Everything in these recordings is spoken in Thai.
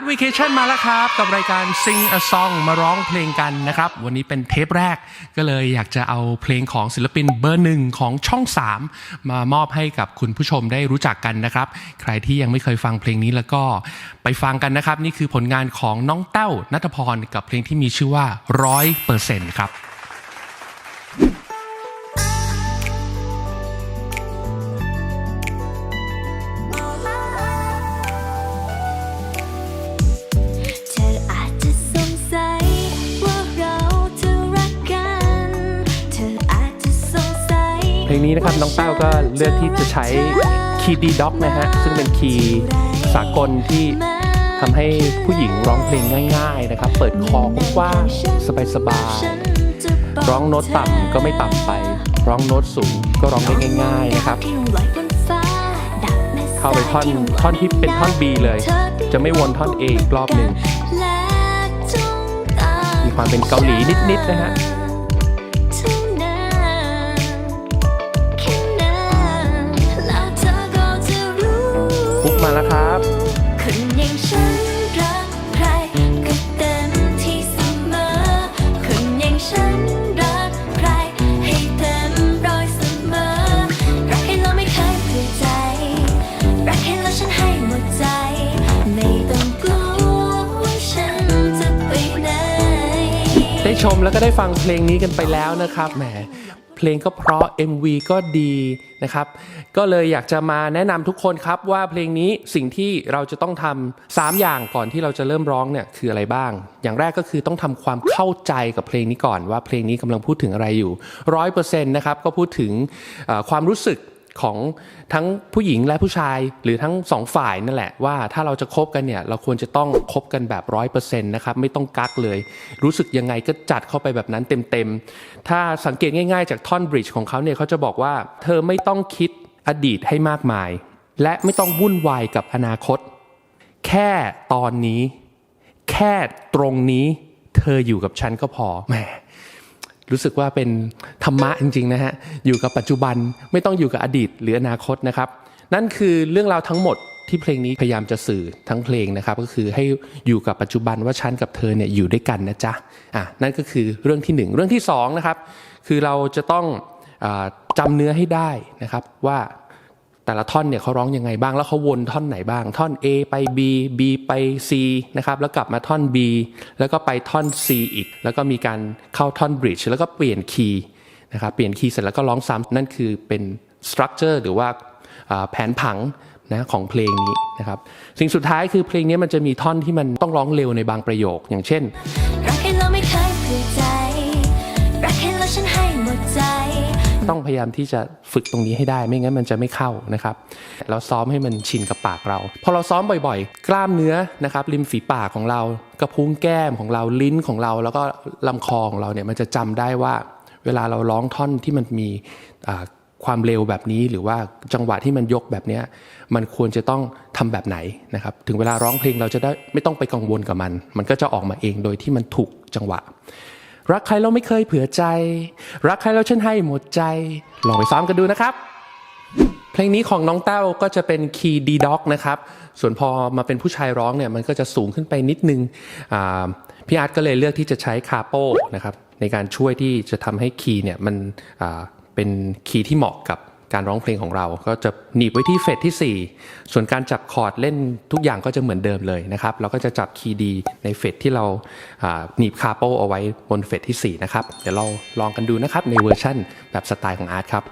Art Vacation มาแล้วครับ กับรายการ Sing a Song มาร้องเพลงกันนะครับ วันนี้เป็นเทปแรกก็เลยอยากจะเอาเพลงของศิลปินเบอร์หนึ่งของช่อง 3 มามอบให้กับคุณผู้ชมได้รู้จักกันนะครับ ใครที่ยังไม่เคยฟังเพลงนี้แล้วก็ไปฟังกันนะครับ นี่คือผลงานของน้องเต้านัทพร กับเพลงที่มีชื่อว่าร้อยเปอร์เซ็นต์ครับ นี้นะครับน้องเต้าก็เลือกที่จะใช้คีย์ดีด็อกนะฮะซึ่งเป็นคีย์สากลที่ทำให้ผู้หญิงร้องเพลงง่าย ๆนะครับ เปิดคอกว้างสบายๆร้องโน้ตต่ำก็ไม่ต่ำไป ร้องโน้ตสูงก็ร้องได้ง่าย ๆนะครับ เข้าไปท่อนท่อนที่เป็นท่อน B เลย จะไม่วนท่อน A อีกรอบหนึ่งมีความเป็นเกาหลีนิดๆนะฮะ ชมแล้วก็ได้ฟังเพลงนี้กันไปแล้วนะครับแหมเพลงก็เพราะ MV ก็ดีนะครับ ก็เลยอยากจะมาแนะนำทุกคนครับว่าเพลงนี้สิ่งที่เราจะต้องทำสามอย่างก่อนที่เราจะเริ่มร้องเนี่ยคืออะไรบ้าง อย่างแรกก็คือต้องทำความเข้าใจกับเพลงนี้ก่อนว่าเพลงนี้กำลังพูดถึงอะไรอยู่ร้อยเปอร์เซ็นต์นะครับก็พูดถึงความรู้สึก ของทั้งผู้หญิงและผู้ชายหรือทั้งสองฝ่ายนั่นแหละว่าถ้าเราจะคบกันเนี่ยเราควรจะต้องคบกันแบบร้อยเปอร์เซ็นต์นะครับไม่ต้องกักเลย รู้สึกยังไงก็จัดเข้าไปแบบนั้นเต็มๆ ถ้าสังเกตง่ายๆ จากท่อนบริดจ์ของเขาเนี่ยเขาจะบอกว่า เธอไม่ต้องคิดอดีตให้มากมาย และไม่ต้องวุ่นวายกับอนาคต แค่ตอนนี้ แค่ตรงนี้ เธออยู่กับฉันก็พอแหม รู้สึกว่าเป็นธรรมะจริงๆนะฮะอยู่กับปัจจุบันไม่ต้องอยู่กับอดีตหรืออนาคตนะครับ นั่นคือเรื่องราวทั้งหมดที่เพลงนี้พยายามจะสื่อทั้งเพลงนะครับ ก็คือให้อยู่กับปัจจุบันว่าฉันกับเธอเนี่ยอยู่ด้วยกันนะจ๊ะอะนั่นก็คือเรื่องที่หนึ่งเรื่องที่สองนะครับคือเราจะต้องอจำเนื้อให้ได้นะครับว่า แต่ละท่อนเนี่ยเขาร้องยังไงบ้างแล้วเขาวนท่อนไหนบ้าง ท่อน A ไป B B ไป C นะครับแล้วกลับมาท่อน B แล้วก็ไปท่อน C อีก แล้วก็มีการเข้าท่อนบริดจ์แล้วก็เปลี่ยนคีย์นะครับเปลี่ยนคีย์เสร็จแล้วก็ร้องซ้ำนั่นคือเป็นสตรัคเจอร์หรือว่าแผนผังนะของเพลงนี้นะครับสิ่งสุดท้ายคือเพลงนี้มันจะมีท่อนที่มันต้องร้องเร็วในบางประโยค อย่างเช่นรักให้เราไม่เคยเผื่อใจรักให้เราฉันให้หมดใจ ต้องพยายามที่จะฝึกตรงนี้ให้ได้ ไม่งั้นมันจะไม่เข้านะครับ เราซ้อมให้มันชินกับปากเรา พอเราซ้อมบ่อยๆ กล้ามเนื้อนะครับริมฝีปากของเรา กระพุ้งแก้มของเราลิ้นของเรา แล้วก็ลำคอของเราเนี่ยมันจะจำได้ว่า เวลาเราร้องท่อนที่มันมีความเร็วแบบนี้หรือว่าจังหวะที่มันยกแบบนี้มันควรจะต้องทำแบบไหนนะครับ ถึงเวลาร้องเพลงเราจะได้ไม่ต้องไปกังวลกับมัน มันก็จะออกมาเองโดยที่มันถูกจังหวะ รักใครเราไม่เคยเผื่อใจ รักใครเราฉันให้หมดใจ ลองไปซ้อมกันดูนะครับ เพลงนี้ของน้องเต้าก็จะเป็นคีย์ดีด็อกนะครับ ส่วนพอมาเป็นผู้ชายร้องเนี่ยมันก็จะสูงขึ้นไปนิดนึงพี่อาร์ตก็เลยเลือกที่จะใช้คาโป้นะครับในการช่วยที่จะทำให้คีย์เนี่ยมันเป็นคีย์ที่เหมาะกับ การร้องเพลงของเรา ก็จะหนีบไว้ที่เฟสที่ 4 ส่วนการจับคอร์ดเล่นทุกอย่างก็จะเหมือนเดิมเลยนะครับ เราก็จะจับคีย์ดีในเฟสที่เราหนีบคาโปเอาไว้บนเฟสที่ 4 นะครับ เดี๋ยวเราลองกันดูนะครับในเวอร์ชั่นแบบสไตล์ของอาร์ตครับ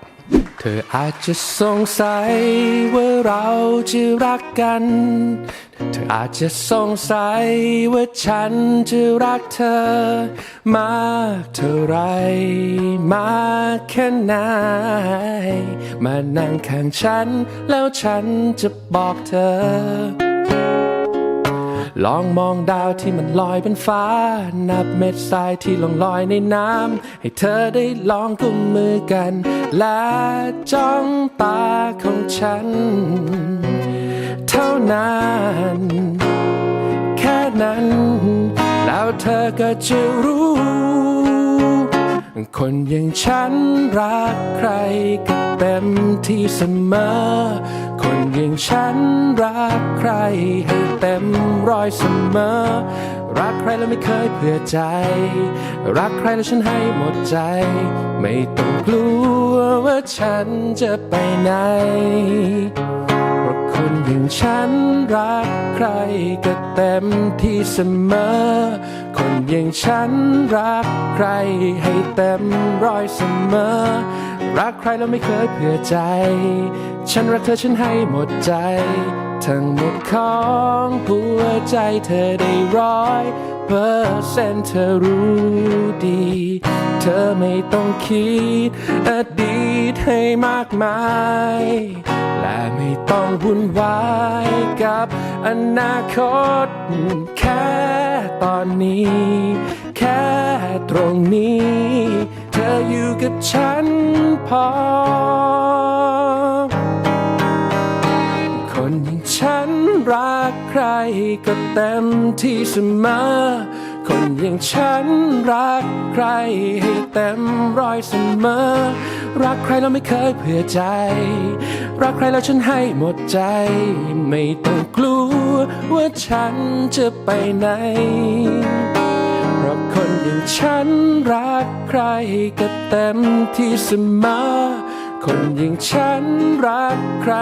เธออาจจะสงสัยว่าเราจะรักกัน เธออาจจะสงสัยว่าฉันจะรักเธอ มากเท่าไรมากแค่ไหน มานั่งข้างฉันแล้วฉันจะบอกเธอ ลองมองดาวที่มันลอยบนฟ้า นับเม็ดทรายที่ลงลอยในน้ำ ให้เธอได้ลองกุมมือกัน และจ้องตาของฉัน เท่านั้น แค่นั้น แล้วเธอก็จะรู้ คนอย่างฉันรักใครก็เต็มที่เสมอ คนอย่างฉันรักใครให้เต็มร้อยเสมอ รักใครแล้วไม่เคยเผื่อใจ รักใครแล้วฉันให้หมดใจ ไม่ต้องกลัวว่าฉันจะไปไหนเพราะคน อย่างฉันรักใครก็เต็มที่เสมอ คนอย่างฉันรักใครให้เต็มร้อยเสมอ รักใครแล้วไม่เคยเผื่อใจ ฉันรักเธอฉันให้หมดใจ ทั้งหมดของหัวใจเธอได้ร้อยเปอร์เซ็นต์เธอรู้ดี อไม่ต้องคิดอดีตให้มากมาย และไม่ต้องวุ่นวายกับอนาคต แค่ตอนนี้ แค่ตรงนี้ เธออยู่กับฉันพอ คนอย่างฉันรักใครก็เต็มที่เสมอ อย่างฉันรักใครให้เต็มร้อยเสมอ รักใครแล้วไม่เคยเผื่อใจ รักใครแล้วฉันให้หมดใจ ไม่ต้องกลัวว่าฉันจะไปไหนเพราะคนอย่างฉันรักใครก็เต็มที่เสมอ คนอย่างฉันรักใคร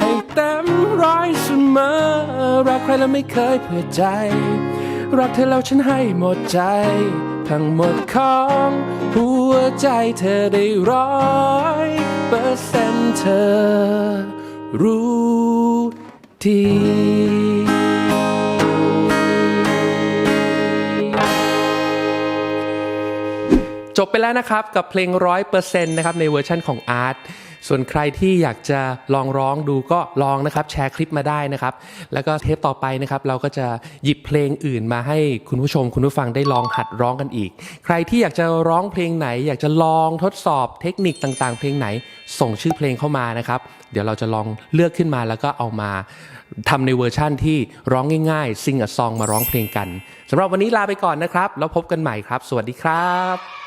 ให้เต็มร้อยเสมอ รักใครแล้วไม่เคยเผื่อใจ รักเธอแล้วฉันให้หมดใจ ทั้งหมดของหัวใจเธอได้ร้อยเปอร์เซ็นต์เธอรู้ดีจบไปแล้วนะครับกับเพลงร้อยเปอร์เซ็นต์นะครับในเวอร์ชันของอาร์ต ส่วนใครที่อยากจะลองร้องดูก็ลองนะครับแชร์คลิปมาได้นะครับ แล้วก็เทปต่อไปนะครับเราก็จะหยิบเพลงอื่นมาให้คุณผู้ชม คุณผู้ฟังได้ลองหัดร้องกันอีก ใครที่อยากจะร้องเพลงไหน อยากจะลองทดสอบเทคนิคต่างๆ เพลงไหนส่งชื่อเพลงเข้ามานะครับ เดี๋ยวเราจะลองเลือกขึ้นมาแล้วก็เอามาทำในเวอร์ชั่นที่ร้องง่ายๆซิงกับซองมาร้องเพลงกันสำหรับวันนี้ลาไปก่อนนะครับ แล้วพบกันใหม่ครับ สวัสดีครับ